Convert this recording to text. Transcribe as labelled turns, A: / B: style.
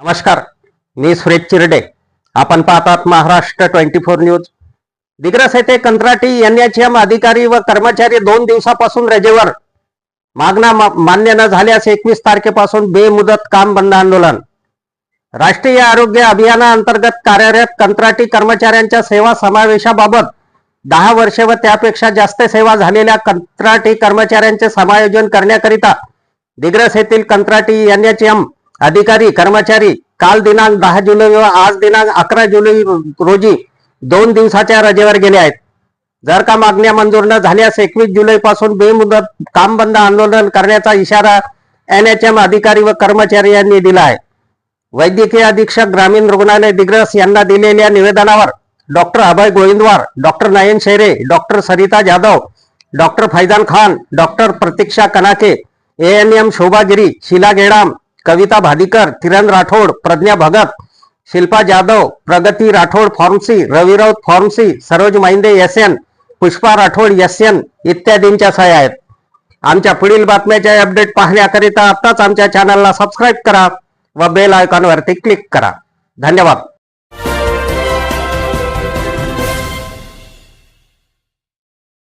A: नमस्कार मी सुरेश चिरडे. आपण पाहतात Maharashtra twenty four news. Digras येथे कंत्राटी एनएचएम अधिकारी व कर्मचारी दोन दिवसापासून रजेवर. मागणा मा- मान्य न झाल्यास एकवीस तारखेपासून बेमुदत काम बंद आंदोलन. राष्ट्रीय आरोग्य अभियानाअंतर्गत कार्यरत कंत्राटी कर्मचाऱ्यांच्या सेवा समावेशाबाबत दहा वर्षे व त्यापेक्षा जास्त सेवा झालेल्या कंत्राटी कर्मचाऱ्यांचे समायोजन करण्याकरिता दिग्रस येथील कंत्राटी एनएचएम अधिकारी कर्मचारी काल दिनांक दहा जुलै व आज दिनांक अकरा जुलै रोजी दोन दिवसाच्या रजेवर गेले आहेत. जर का मागण्या मंजूर न झाल्यास एकवीस जुलै पासून बेमुदत काम बंद आंदोलन करण्याचा इशारा एनएचएम अधिकारी व कर्मचारी यांनी दिला आहे. वैद्यकीय अधीक्षक ग्रामीण रुग्णालय दिग्रस यांना दिलेल्या निवेदनावर डॉक्टर अभय Govindwar doctor Nayan Shere doctor Sarita Jadhav doctor Faizan Khan doctor Pratiksha Kanake ANM Shobhagiri Sheela Gedam Kavita Bhadikar Kiran Rathod Pragya Bhagat Shilpa Jadhav Pragati Rathod pharmacy Ravi Raut pharmacy Saroj Mainde S N Pushpa Rathod S N इत्यादींच्या सह्या आहेत. आमच्या पुढील बातम्याचे update पाहण्याकरिता आताच आमच्या चॅनलला subscribe करा व बेल आयकॉनवरती क्लिक करा. धन्यवाद.